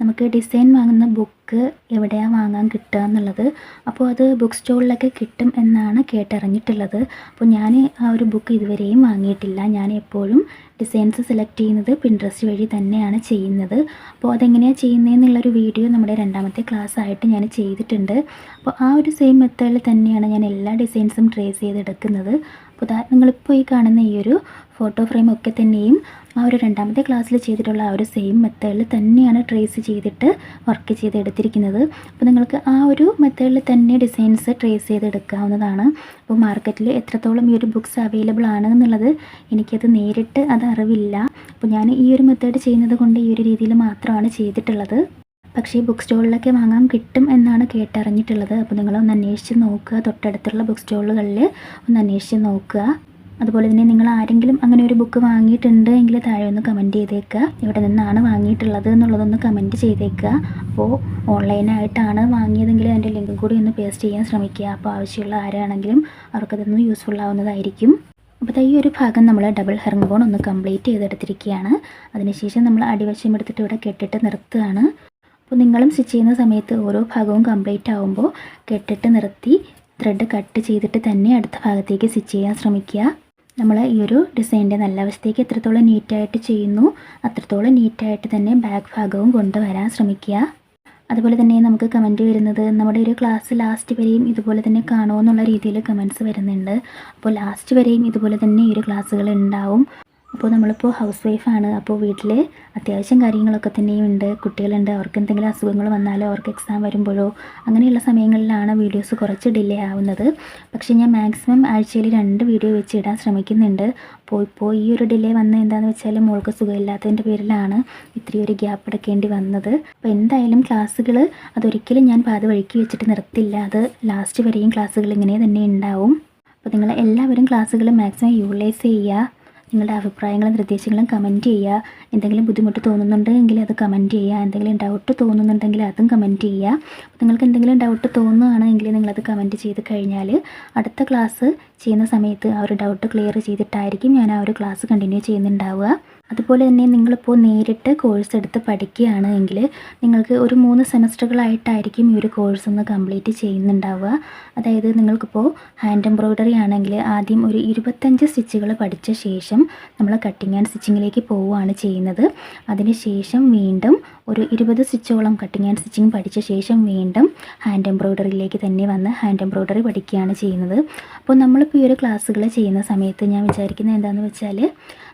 നമുക്ക് ഡിസൈൻ വാങ്ങുന്ന ബുക്ക് എവിടെയാണ് വാങ്ങാൻ കിട്ടുക എന്നുള്ളത്. അപ്പോൾ അത് ബുക്ക് സ്റ്റോളിലൊക്കെ കിട്ടും എന്നാണ് കേട്ടറിഞ്ഞിട്ടുള്ളത്. അപ്പോൾ ഞാൻ ആ ഒരു ബുക്ക് ഇതുവരെയും വാങ്ങിയിട്ടില്ല. ഞാൻ എപ്പോഴും ഡിസൈൻസ് സെലക്ട് ചെയ്യുന്നത് പിൻട്രസ്റ്റ് വഴി തന്നെയാണ് ചെയ്യുന്നത്. അപ്പോൾ അതെങ്ങനെയാണ് ചെയ്യുന്നതെന്നുള്ളൊരു വീഡിയോ നമ്മുടെ രണ്ടാമത്തെ ക്ലാസ് ആയിട്ട് ഞാൻ ചെയ്തിട്ടുണ്ട്. അപ്പോൾ ആ ഒരു സെയിം മെത്തേഡിൽ തന്നെയാണ് ഞാൻ എല്ലാ ഡിസൈൻസും ട്രേസ് ചെയ്തെടുക്കുന്നത്. അപ്പോൾ നിങ്ങളിപ്പോൾ ഈ കാണുന്ന ഈ ഒരു ഫോട്ടോ ഫ്രെയിം ഒക്കെ തന്നെയും ആ ഒരു രണ്ടാമത്തെ ക്ലാസ്സിൽ ചെയ്തിട്ടുള്ള ആ ഒരു സെയിം മെത്തേഡിൽ തന്നെയാണ് ട്രേസ് ചെയ്തിട്ട് വർക്ക് ചെയ്തെടുത്തിരിക്കുന്നത്. അപ്പോൾ നിങ്ങൾക്ക് ആ ഒരു മെത്തേഡിൽ തന്നെ ഡിസൈൻസ് ട്രേസ് ചെയ്തെടുക്കാവുന്നതാണ്. അപ്പോൾ മാർക്കറ്റിൽ എത്രത്തോളം ഈ ഒരു ബുക്സ് അവൈലബിൾ ആണ് എന്നുള്ളത് എനിക്കത് നേരിട്ട് അത് അറിവില്ല. അപ്പോൾ ഞാൻ ഈ ഒരു മെത്തേഡ് ചെയ്യുന്നത് കൊണ്ട് ഈ ഒരു രീതിയിൽ മാത്രമാണ് ചെയ്തിട്ടുള്ളത്. പക്ഷേ ബുക്ക് സ്റ്റോളിലൊക്കെ വാങ്ങാൻ കിട്ടും എന്നാണ് കേട്ടറിഞ്ഞിട്ടുള്ളത്. അപ്പോൾ നിങ്ങളൊന്ന് അന്വേഷിച്ച് നോക്കുക. തൊട്ടടുത്തുള്ള ബുക്ക് സ്റ്റോളുകളിൽ ഒന്ന് അന്വേഷിച്ച് നോക്കുക. അതുപോലെ തന്നെ നിങ്ങൾ ആരെങ്കിലും അങ്ങനെ ഒരു ബുക്ക് വാങ്ങിയിട്ടുണ്ട് എങ്കിൽ താഴെ ഒന്ന് കമന്റ് ചെയ്തേക്കുക ഇവിടെ നിന്നാണ് വാങ്ങിയിട്ടുള്ളത് എന്നുള്ളതൊന്ന് കമന്റ് ചെയ്തേക്കുക അപ്പോൾ ഓൺലൈനായിട്ടാണ് വാങ്ങിയതെങ്കിൽ അതിന്റെ ലിങ്കും കൂടി ഒന്ന് പേസ്റ്റ് ചെയ്യാൻ ശ്രമിക്കുക. അപ്പോൾ ആവശ്യമുള്ള ആരാണെങ്കിലും അവർക്കതൊന്ന് യൂസ്ഫുൾ ആവുന്നതായിരിക്കും. അപ്പോൾ ഈ ഒരു ഭാഗം നമ്മൾ ഡബിൾ ഹെറിംഗ് ബോൺ ഒന്ന് കംപ്ലീറ്റ് ചെയ്തെടുത്തിരിക്കുകയാണ്. അതിനുശേഷം നമ്മൾ അടിവശം എടുത്തിട്ട് ഇവിടെ കെട്ടിട്ട് നിർത്തുകയാണ്. അപ്പോൾ നിങ്ങളും സ്റ്റിച്ച് ചെയ്യുന്ന സമയത്ത് ഓരോ ഭാഗവും കംപ്ലീറ്റ് ആകുമ്പോൾ കെട്ടിട്ട് നിർത്തി ത്രെഡ് കട്ട് ചെയ്തിട്ട് തന്നെ അടുത്ത ഭാഗത്തേക്ക് സ്റ്റിച്ച് ചെയ്യാൻ ശ്രമിക്കുക. നമ്മൾ ഈ ഒരു ഡിസൈനിന്റെ നല്ല അവസ്ഥയ്ക്ക് എത്രത്തോളം നീറ്റായിട്ട് ചെയ്യുന്നു അത്രത്തോളം നീറ്റായിട്ട് തന്നെ ബാക്ക് ഭാഗവും കൊണ്ടുവരാൻ ശ്രമിക്കുക. അതുപോലെ തന്നെ നമുക്ക് കമന്റ് വരുന്നത് നമ്മുടെ ഒരു ക്ലാസ് ലാസ്റ്റ് വരെയും ഇതുപോലെ തന്നെ കാണുമോ എന്നുള്ള രീതിയിൽ കമന്റ്സ് വരുന്നുണ്ട്. അപ്പോൾ ലാസ്റ്റ് വരെയും ഇതുപോലെ തന്നെ ഈ ഒരു ക്ലാസ്സുകൾ ഉണ്ടാവും. അപ്പോൾ നമ്മളിപ്പോൾ ഹൗസ് വൈഫാണ്. അപ്പോൾ വീട്ടിൽ അത്യാവശ്യം കാര്യങ്ങളൊക്കെ തന്നെയും ഉണ്ട് കുട്ടികളുണ്ട്. അവർക്ക് എന്തെങ്കിലും അസുഖങ്ങൾ വന്നാലോ അവർക്ക് എക്സാം വരുമ്പോഴോ അങ്ങനെയുള്ള സമയങ്ങളിലാണ് വീഡിയോസ് കുറച്ച് ഡിലേ ആവുന്നത്. പക്ഷേ ഞാൻ മാക്സിമം ആഴ്ചയിൽ രണ്ട് വീഡിയോ വെച്ച് ഇടാൻ ശ്രമിക്കുന്നുണ്ട്. അപ്പോൾ ഇപ്പോൾ ഈ ഒരു ഡിലേ വന്നത് എന്താണെന്ന് വെച്ചാൽ മോൾക്ക് സുഖമില്ലാത്തതിന്റെ പേരിലാണ് ഇത്രയും ഒരു ഗ്യാപ്പ് എടുക്കേണ്ടി വന്നത്. അപ്പോൾ എന്തായാലും ക്ലാസ്സുകൾ അതൊരിക്കലും ഞാൻ പാത വഴിക്ക് വെച്ചിട്ട് നിർത്തില്ല. അത് ലാസ്റ്റ് വരെയും ക്ലാസ്സുകൾ ഇങ്ങനെ തന്നെ ഉണ്ടാവും. അപ്പോൾ നിങ്ങൾ എല്ലാവരും ക്ലാസ്സുകൾ മാക്സിമം യൂട്ടിലൈസ് ചെയ്യുക. നിങ്ങളുടെ അഭിപ്രായങ്ങളും നിർദ്ദേശങ്ങളും കമന്റ് ചെയ്യുക. എന്തെങ്കിലും ബുദ്ധിമുട്ട് തോന്നുന്നുണ്ടെങ്കിൽ അത് കമന്റ് ചെയ്യുക. എന്തെങ്കിലും ഡൗട്ട് തോന്നുന്നുണ്ടെങ്കിൽ അതും കമന്റ് ചെയ്യുക. നിങ്ങൾക്ക് എന്തെങ്കിലും ഡൗട്ട് തോന്നുകയാണെങ്കിൽ നിങ്ങളത് കമന്റ് ചെയ്ത് കഴിഞ്ഞാൽ അടുത്ത ക്ലാസ് ചെയ്യുന്ന സമയത്ത് ആ ഒരു ഡൗട്ട് ക്ലിയർ ചെയ്തിട്ടായിരിക്കും ഞാൻ ആ ഒരു ക്ലാസ് കണ്ടിന്യൂ ചെയ്യുന്നുണ്ടാവുക. അതുപോലെ തന്നെ നിങ്ങളിപ്പോൾ നേരിട്ട് കോഴ്സ് എടുത്ത് പഠിക്കുകയാണ് എങ്കിൽ നിങ്ങൾക്ക് ഒരു മൂന്ന് സെമസ്റ്ററുകളായിട്ടായിരിക്കും ഈ ഒരു കോഴ്സ് ഒന്ന് കംപ്ലീറ്റ് ചെയ്യുന്നുണ്ടാവുക. അതായത് നിങ്ങൾക്കിപ്പോൾ ഹാൻഡ് എംബ്രോയ്ഡറി ആണെങ്കിൽ ആദ്യം ഒരു ഇരുപത്തഞ്ച് സ്റ്റിച്ചുകൾ പഠിച്ച ശേഷം നമ്മൾ കട്ടിങ് ആൻഡ് സ്റ്റിച്ചിങ്ങിലേക്ക് പോവുകയാണ് ചെയ്യുന്നത്. അതിന് ശേഷം വീണ്ടും ഒരു ഇരുപത് സ്റ്റിച്ചോളം കട്ടിങ് ആൻഡ് സ്റ്റിച്ചിങ് പഠിച്ച ശേഷം വീണ്ടും ഹാൻഡ് എംബ്രോയ്ഡറിയിലേക്ക് തന്നെ വന്ന് ഹാൻഡ് എംബ്രോയ്ഡറി പഠിക്കുകയാണ് ചെയ്യുന്നത്. അപ്പോൾ നമ്മളിപ്പോൾ ഈ ഒരു ക്ലാസ്സുകൾ ചെയ്യുന്ന സമയത്ത് ഞാൻ വിചാരിക്കുന്നത് എന്താണെന്ന് വെച്ചാൽ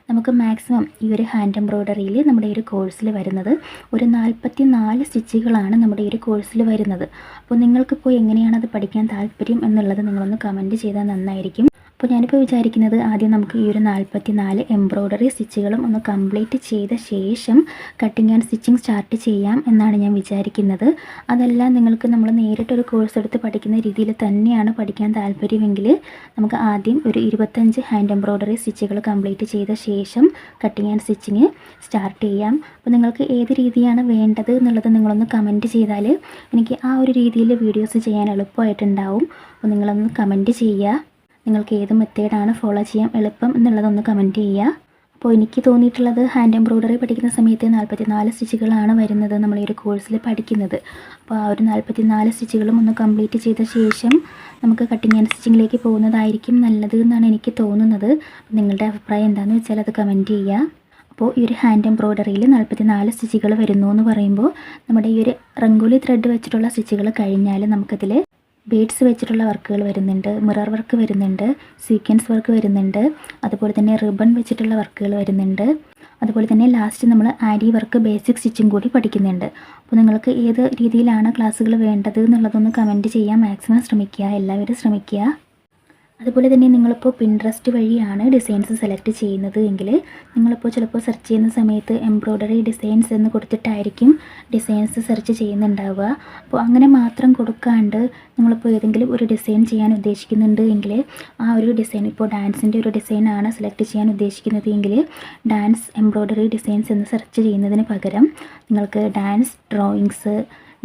നമുക്ക് മാക്സിമം ഈ ഒരു ഹാൻഡ് എംബ്രോയ്ഡറിയിൽ നമ്മുടെ ഒരു കോഴ്സിൽ വരുന്നത് ഒരു നാൽപ്പത്തി നാല് സ്റ്റിച്ചുകളാണ് നമ്മുടെ ഒരു കോഴ്സിൽ വരുന്നത്. അപ്പോൾ നിങ്ങൾക്കിപ്പോൾ എങ്ങനെയാണ് അത് പഠിക്കാൻ താല്പര്യം എന്നുള്ളത് നിങ്ങളൊന്ന് കമന്റ് ചെയ്താൽ നന്നായിരിക്കും. അപ്പോൾ ഞാനിപ്പോൾ വിചാരിക്കുന്നത് ആദ്യം നമുക്ക് ഈ ഒരു നാൽപ്പത്തി നാല് എംബ്രോയ്ഡറി സ്റ്റിച്ചുകളും ഒന്ന് കംപ്ലീറ്റ് ചെയ്ത ശേഷം കട്ടിങ് ആൻഡ് സ്റ്റിച്ചിങ് സ്റ്റാർട്ട് ചെയ്യാം എന്നാണ് ഞാൻ വിചാരിക്കുന്നത്. അതെല്ലാം നിങ്ങൾക്ക് നമ്മൾ നേരിട്ടൊരു കോഴ്സ് എടുത്ത് പഠിക്കുന്ന രീതിയിൽ തന്നെയാണ് പഠിക്കാൻ താല്പര്യമെങ്കിൽ നമുക്ക് ആദ്യം ഒരു ഇരുപത്തഞ്ച് ഹാൻഡ് എംബ്രോയ്ഡറി സ്റ്റിച്ചുകൾ കംപ്ലീറ്റ് ചെയ്ത ശേഷം കട്ടിങ് ആൻഡ് സ്റ്റിച്ചിങ് സ്റ്റാർട്ട് ചെയ്യാം. അപ്പോൾ നിങ്ങൾക്ക് ഏത് രീതിയാണ് വേണ്ടത് എന്നുള്ളത് നിങ്ങളൊന്ന് കമന്റ് ചെയ്താൽ എനിക്ക് ആ ഒരു രീതിയിൽ വീഡിയോസ് ചെയ്യാൻ എളുപ്പമായിട്ടുണ്ടാവും. അപ്പോൾ നിങ്ങളൊന്ന് കമന്റ് ചെയ്യുക. നിങ്ങൾക്ക് ഏത് മെത്തേഡാണ് ഫോളോ ചെയ്യാൻ എളുപ്പം എന്നുള്ളതൊന്ന് കമന്റ് ചെയ്യുക. അപ്പോൾ എനിക്ക് തോന്നിയിട്ടുള്ളത് ഹാൻഡ് എംബ്രോയ്ഡറി പഠിക്കുന്ന സമയത്ത് നാൽപ്പത്തി നാല് സ്റ്റിച്ചുകളാണ് വരുന്നത് നമ്മൾ ഈ ഒരു കോഴ്സിൽ പഠിക്കുന്നത്. അപ്പോൾ ആ ഒരു നാൽപ്പത്തി നാല് സ്റ്റിച്ചുകളും ഒന്ന് കംപ്ലീറ്റ് ചെയ്ത ശേഷം നമുക്ക് കട്ടിങ് ആൻഡ് സ്റ്റിച്ചിങ്ങിലേക്ക് പോകുന്നതായിരിക്കും നല്ലത് എന്നാണ് എനിക്ക് തോന്നുന്നത്. നിങ്ങളുടെ അഭിപ്രായം എന്താണെന്ന് വെച്ചാൽ അത് കമന്റ് ചെയ്യുക. അപ്പോൾ ഈ ഒരു ഹാൻഡ് എംബ്രോയ്ഡറിയിൽ നാൽപ്പത്തി നാല് സ്റ്റിച്ചുകൾ വരുന്നു എന്ന് പറയുമ്പോൾ നമ്മുടെ ഈ ഒരു റംഗോലി ത്രെഡ് വെച്ചിട്ടുള്ള സ്റ്റിച്ചുകൾ കഴിഞ്ഞാൽ നമുക്കതിൽ ബീഡ്സ് വെച്ചിട്ടുള്ള വർക്കുകൾ വരുന്നുണ്ട് മിറർ വർക്ക് വരുന്നുണ്ട് സീക്വൻസ് വർക്ക് വരുന്നുണ്ട് അതുപോലെ തന്നെ റിബൺ വെച്ചിട്ടുള്ള വർക്കുകൾ വരുന്നുണ്ട് അതുപോലെ തന്നെ ലാസ്റ്റ് നമ്മൾ ആരി വർക്ക് ബേസിക് സ്റ്റിച്ചും കൂടി പഠിക്കുന്നുണ്ട്. അപ്പോൾ നിങ്ങൾക്ക് ഏത് രീതിയിലാണ് ക്ലാസ്സുകൾ വേണ്ടത് എന്നുള്ളതൊന്ന് കമന്റ് ചെയ്യാൻ മാക്സിമം ശ്രമിക്കുക എല്ലാവരും ശ്രമിക്കുക. അതുപോലെ തന്നെ നിങ്ങളിപ്പോൾ പിൻട്രസ്റ്റ് വഴിയാണ് ഡിസൈൻസ് സെലക്ട് ചെയ്യുന്നത് എങ്കിൽ നിങ്ങളിപ്പോൾ ചിലപ്പോൾ സെർച്ച് ചെയ്യുന്ന സമയത്ത് എംബ്രോയ്ഡറി ഡിസൈൻസ് എന്ന് കൊടുത്തിട്ടായിരിക്കും ഡിസൈൻസ് സെർച്ച് ചെയ്യുന്നുണ്ടാവുക. അപ്പോൾ അങ്ങനെ മാത്രം കൊടുക്കാണ്ട് നിങ്ങളിപ്പോൾ ഏതെങ്കിലും ഒരു ഡിസൈൻ ചെയ്യാൻ ഉദ്ദേശിക്കുന്നുണ്ട് എങ്കിൽ ആ ഒരു ഡിസൈൻ ഇപ്പോൾ ഡാൻസിന്റെ ഒരു ഡിസൈനാണ് സെലക്ട് ചെയ്യാൻ ഉദ്ദേശിക്കുന്നത് എങ്കിൽ ഡാൻസ് എംബ്രോയ്ഡറി ഡിസൈൻസ് എന്ന് സെർച്ച് ചെയ്യുന്നതിന് പകരം നിങ്ങൾക്ക് ഡാൻസ് ഡ്രോയിങ്സ്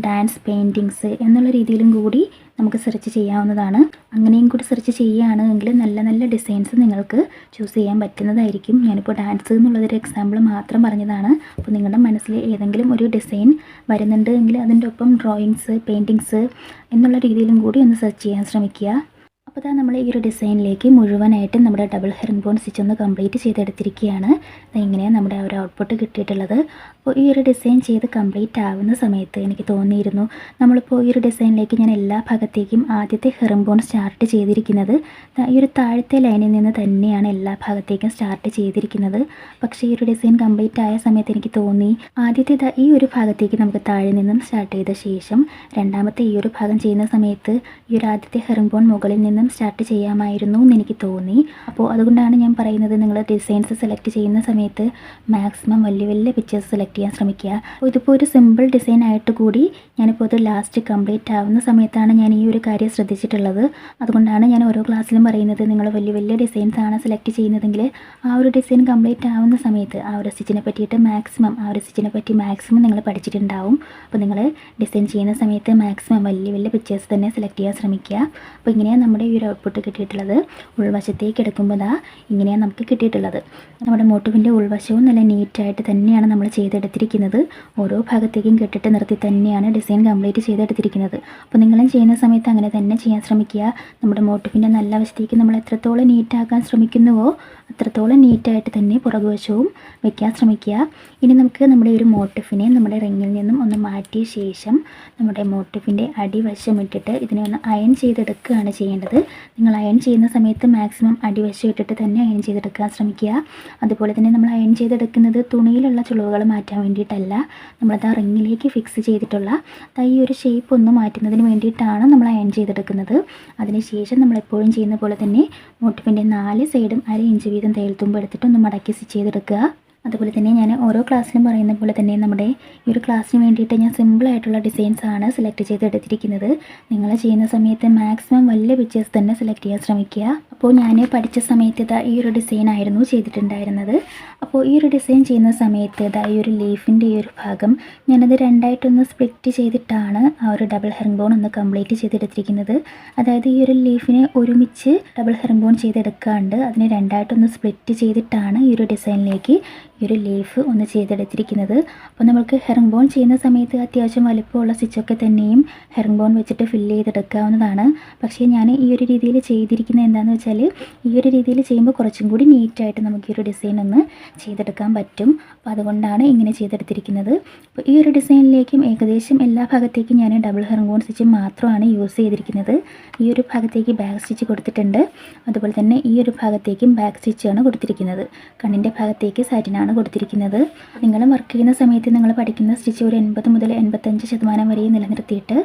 ഡാൻസ് പെയിന്റിങ്സ് എന്നുള്ള രീതിയിലും കൂടി നമുക്ക് സെർച്ച് ചെയ്യാവുന്നതാണ്. അങ്ങനെയും കൂടി സെർച്ച് ചെയ്യുകയാണെങ്കിൽ നല്ല നല്ല ഡിസൈൻസ് നിങ്ങൾക്ക് ചൂസ് ചെയ്യാൻ പറ്റുന്നതായിരിക്കും. ഞാനിപ്പോൾ ഡാൻസ് എന്നുള്ളതൊരു എക്സാമ്പിൾ മാത്രം പറഞ്ഞതാണ്. അപ്പോൾ നിങ്ങളുടെ മനസ്സിൽ ഏതെങ്കിലും ഒരു ഡിസൈൻ വരുന്നുണ്ട് എങ്കിൽ അതിന്റെ ഒപ്പം ഡ്രോയിങ്സ് പെയിന്റിങ്സ് എന്നുള്ള രീതിയിലും കൂടി ഒന്ന് സെർച്ച് ചെയ്യാൻ ശ്രമിക്കുക. അപ്പോൾ ഇതാ നമ്മൾ ഈ ഒരു ഡിസൈനിലേക്ക് മുഴുവനായിട്ടും നമ്മുടെ ഡബിൾ ഹെറിംഗ് ബോൺ സ്റ്റിച്ച് ഒന്ന് കംപ്ലീറ്റ് ചെയ്തെടുത്തിരിക്കുകയാണ്. ഇങ്ങനെയാണ് നമ്മുടെ ഒരു ഔട്ട്പുട്ട് കിട്ടിയിട്ടുള്ളത്. അപ്പോൾ ഈ ഒരു ഡിസൈൻ ചെയ്ത് കംപ്ലീറ്റ് ആവുന്ന സമയത്ത് എനിക്ക് തോന്നിയിരുന്നു നമ്മളിപ്പോൾ ഈ ഒരു ഡിസൈനിലേക്ക് ഞാൻ എല്ലാ ഭാഗത്തേക്കും ആദ്യത്തെ ഹെറിംഗ് ബോൺ സ്റ്റാർട്ട് ചെയ്തിരിക്കുന്നത്. ഈ ഒരു താഴത്തെ ലൈനിൽ നിന്ന് തന്നെയാണ് എല്ലാ ഭാഗത്തേക്കും സ്റ്റാർട്ട് ചെയ്തിരിക്കുന്നത്. പക്ഷേ ഈ ഒരു ഡിസൈൻ കംപ്ലീറ്റ് ആയ സമയത്ത് എനിക്ക് തോന്നി ആദ്യത്തെ ഈ ഒരു ഭാഗത്തേക്ക് നമുക്ക് താഴെ നിന്നും സ്റ്റാർട്ട് ചെയ്ത ശേഷം രണ്ടാമത്തെ ഈ ഒരു ഭാഗം ചെയ്യുന്ന സമയത്ത് ഈ ഒരു ആദ്യത്തെ ഹെറിംഗ് ബോൺ മുകളിൽ നിന്നും സ്റ്റാർട്ട് ചെയ്യാമായിരുന്നു എന്ന് എനിക്ക് തോന്നി. അപ്പോൾ അതുകൊണ്ടാണ് ഞാൻ പറയുന്നത് നിങ്ങൾ ഡിസൈൻസ് സെലക്ട് ചെയ്യുന്ന സമയത്ത് മാക്സിമം വലിയ വലിയ പിക്ചേഴ്സ് സെലക്ട് ചെയ്യാൻ ശ്രമിക്കുക. അപ്പോൾ ഇതിപ്പോൾ ഒരു സിമ്പിൾ ഡിസൈൻ ആയിട്ട് കൂടി ഞാനിപ്പോൾ അത് ലാസ്റ്റ് കംപ്ലീറ്റ് ആവുന്ന സമയത്താണ് ഞാൻ ഈ ഒരു കാര്യം ശ്രദ്ധിച്ചിട്ടുള്ളത്. അതുകൊണ്ടാണ് ഞാൻ ഓരോ ക്ലാസ്സിലും പറയുന്നത് നിങ്ങൾ വലിയ വലിയ ഡിസൈൻസ് ആണ് സെലക്ട് ചെയ്യുന്നതെങ്കിൽ ആ ഒരു ഡിസൈൻ കംപ്ലീറ്റ് ആവുന്ന സമയത്ത് ആ ഒരു സ്റ്റിച്ചിനെ പറ്റിയിട്ട് മാക്സിമം ആ ഒരു സ്റ്റിച്ചിനെ പറ്റി മാക്സിമം നിങ്ങൾ പഠിച്ചിട്ടുണ്ടാവും. അപ്പോൾ നിങ്ങൾ ഡിസൈൻ ചെയ്യുന്ന സമയത്ത് മാക്സിമം വലിയ വലിയ പിക്ചേഴ്സ് തന്നെ സെലക്ട് ചെയ്യാൻ ശ്രമിക്കുക. അപ്പോൾ ഇങ്ങനെയാണ് നമ്മുടെ ഈ ഒരു ഔട്ട്പുട്ട് കിട്ടിയിട്ടുള്ളത് ഉൾവശത്തേക്ക് എടുക്കുമ്പോൾ ദാ ഇങ്ങനെയാണ് നമുക്ക് കിട്ടിയിട്ടുള്ളത്. നമ്മുടെ മോട്ടുവിന്റെ ഉൾവശവും നല്ല നീറ്റായിട്ട് തന്നെയാണ് നമ്മൾ ചെയ്തെടുത്തിരിക്കുന്നത്. ഓരോ ഭാഗത്തേക്കും കെട്ടിട്ട് നിർത്തി തന്നെയാണ് ഡിസൈൻ കംപ്ലീറ്റ് ചെയ്തെടുത്തിരിക്കുന്നത്. അപ്പോൾ നിങ്ങളും ചെയ്യുന്ന സമയത്ത് അങ്ങനെ തന്നെ ചെയ്യാൻ ശ്രമിക്കുക. നമ്മുടെ മോട്ടുവിന്റെ നല്ല വശത്തേക്ക് നമ്മൾ എത്രത്തോളം നീറ്റാക്കാൻ ശ്രമിക്കുന്നുവോ അത്രത്തോളം നീറ്റായിട്ട് തന്നെ പുറകുവശവും വയ്ക്കാൻ ശ്രമിക്കുക. ഇനി നമുക്ക് നമ്മുടെ ഒരു മോട്ടിഫിനെ നമ്മുടെ റിങ്ങിൽ നിന്നും ഒന്ന് മാറ്റിയ ശേഷം നമ്മുടെ മോട്ടിഫിന്റെ അടിവശം ഇട്ടിട്ട് ഇതിനെ ഒന്ന് അയൺ ചെയ്തെടുക്കുകയാണ് ചെയ്യേണ്ടത്. നിങ്ങൾ അയൺ ചെയ്യുന്ന സമയത്ത് മാക്സിമം അടിവശം ഇട്ടിട്ട് തന്നെ അയൺ ചെയ്തെടുക്കാൻ ശ്രമിക്കുക. അതുപോലെ തന്നെ നമ്മൾ അയൺ ചെയ്തെടുക്കുന്നത് തുണിയിലുള്ള ചുളിവുകൾ മാറ്റാൻ വേണ്ടിയിട്ടല്ല. നമ്മളത് ആ റിങ്ങിലേക്ക് ഫിക്സ് ചെയ്തിട്ടുള്ള ഈ ഒരു ഷേപ്പ് ഒന്ന് മാറ്റുന്നതിന് വേണ്ടിയിട്ടാണ് നമ്മൾ അയൺ ചെയ്തെടുക്കുന്നത്. അതിനുശേഷം നമ്മളെപ്പോഴും ചെയ്യുന്ന പോലെ തന്നെ മോട്ടിഫിന്റെ നാല് സൈഡും അര ഇഞ്ച് വീതം തയ്യൽ തുമ്പ് എടുത്തിട്ട് ഒന്ന് മടക്കി സ്റ്റിച്ച് ചെയ്തെടുക്കുക. അതുപോലെ തന്നെ ഞാൻ ഓരോ ക്ലാസ്സിനും പറയുന്ന പോലെ തന്നെ നമ്മുടെ ഈ ഒരു ക്ലാസ്സിന് വേണ്ടിയിട്ട് ഞാൻ സിമ്പിളായിട്ടുള്ള ആണ് സെലക്ട് ചെയ്തെടുത്തിരിക്കുന്നത്. നിങ്ങൾ ചെയ്യുന്ന സമയത്ത് മാക്സിമം വലിയ പിക്ചേഴ്സ് തന്നെ സെലക്ട് ചെയ്യാൻ ശ്രമിക്കുക. അപ്പോൾ ഞാൻ പഠിച്ച സമയത്ത് ഇതാ ഈ ഒരു ഡിസൈൻ ആയിരുന്നു ചെയ്തിട്ടുണ്ടായിരുന്നത്. അപ്പോൾ ഈ ഒരു ഡിസൈൻ ചെയ്യുന്ന സമയത്ത് ഇതാ ഈ ഒരു ലീഫിന്റെ ഈ ഒരു ഭാഗം ഞാനത് രണ്ടായിട്ടൊന്ന് സ്പ്ലിറ്റ് ചെയ്തിട്ടാണ് ആ ഒരു ഡബിൾ ഹെർബോൺ ഒന്ന് കംപ്ലീറ്റ് ചെയ്തെടുത്തിരിക്കുന്നത്. അതായത് ഈ ഒരു ലീഫിനെ ഒരുമിച്ച് ഡബിൾ ഹെർബോൺ ചെയ്തെടുക്കാണ്ട് അതിനെ രണ്ടായിട്ടൊന്ന് സ്പ്ലിറ്റ് ചെയ്തിട്ടാണ് ഈ ഒരു ഡിസൈനിലേക്ക് ഈ ഒരു ലീഫ് ഒന്ന് ചെയ്തെടുത്തിരിക്കുന്നത്. അപ്പോൾ നമുക്ക് ഹെറിംഗ് ബോൺ ചെയ്യുന്ന സമയത്ത് അത്യാവശ്യം വലിപ്പമുള്ള സ്റ്റിച്ചൊക്കെ തന്നെയും ഹെറിംഗ് ബോൺ വെച്ചിട്ട് ഫില്ല് ചെയ്തെടുക്കാവുന്നതാണ്. പക്ഷേ ഞാൻ ഈ ഒരു രീതിയിൽ ചെയ്തിരിക്കുന്നത് എന്താണെന്ന് വെച്ചാൽ ഈ ഒരു രീതിയിൽ ചെയ്യുമ്പോൾ കുറച്ചും കൂടി നീറ്റായിട്ട് നമുക്ക് ഈ ഒരു ഡിസൈൻ ഒന്ന് ചെയ്തെടുക്കാൻ പറ്റും. അപ്പോൾ അതുകൊണ്ടാണ് ഇങ്ങനെ ചെയ്തെടുത്തിരിക്കുന്നത്. അപ്പോൾ ഈ ഒരു ഡിസൈനിലേക്കും ഏകദേശം എല്ലാ ഭാഗത്തേക്കും ഞാൻ ഡബിൾ ഹെറിംഗ് ബോൺ സ്റ്റിച്ച് മാത്രമാണ് യൂസ് ചെയ്തിരിക്കുന്നത്. ഈ ഒരു ഭാഗത്തേക്ക് ബാക്ക് സ്റ്റിച്ച് കൊടുത്തിട്ടുണ്ട്. അതുപോലെ തന്നെ ഈ ഒരു ഭാഗത്തേക്കും ബാക്ക് സ്റ്റിച്ചാണ് കൊടുത്തിരിക്കുന്നത്. കണ്ണിന്റെ ഭാഗത്തേക്ക് സാറ്റിനാണ് കൊടുത്തിരിക്കുന്നത്. നിങ്ങൾ വർക്ക് ചെയ്യുന്ന സമയത്ത് നിങ്ങൾ പഠിക്കുന്ന സ്റ്റിച്ച് ഒരു എൺപത് മുതൽ എൺപത്തഞ്ച് ശതമാനം വരെ നിലനിർത്തിയിട്ട്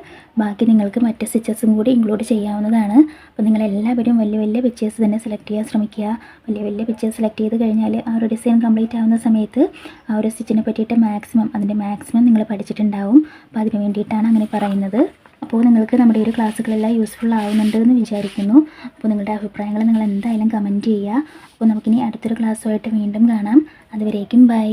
ബാക്കി നിങ്ങൾക്ക് മറ്റ് സ്റ്റിച്ചസും കൂടി ഇൻക്ലൂഡ് ചെയ്യാവുന്നതാണ്. അപ്പോൾ നിങ്ങൾ എല്ലാവരും വലിയ വലിയ പിക്ചേഴ്സ് തന്നെ സെലക്ട് ചെയ്യാൻ ശ്രമിക്കുക. വലിയ വലിയ പിക്ചേഴ്സ് സെലക്ട് ചെയ്ത് കഴിഞ്ഞാൽ ആ ഒരു ഡിസൈൻ കംപ്ലീറ്റ് ആവുന്ന സമയത്ത് ആ ഒരു സ്റ്റിച്ചിനെ പറ്റിയിട്ട് മാക്സിമം അതിന്റെ മാക്സിമം നിങ്ങൾ പഠിച്ചിട്ടുണ്ടാവും. അപ്പോൾ അതിന് വേണ്ടിയിട്ടാണ് അങ്ങനെ പറയുന്നത്. അപ്പോൾ നിങ്ങൾക്ക് നമ്മുടെ ഒരു ക്ലാസ്സുകളെല്ലാം യൂസ്ഫുൾ ആവുന്നുണ്ട് എന്ന് വിചാരിക്കുന്നു. അപ്പോൾ നിങ്ങളുടെ അഭിപ്രായങ്ങൾ നിങ്ങൾ എന്തായാലും കമന്റ് ചെയ്യുക. അപ്പോൾ നമുക്കിനി അടുത്തൊരു ക്ലാസ്സുമായിട്ട് വീണ്ടും കാണാം. അതുവരേക്കും ബൈ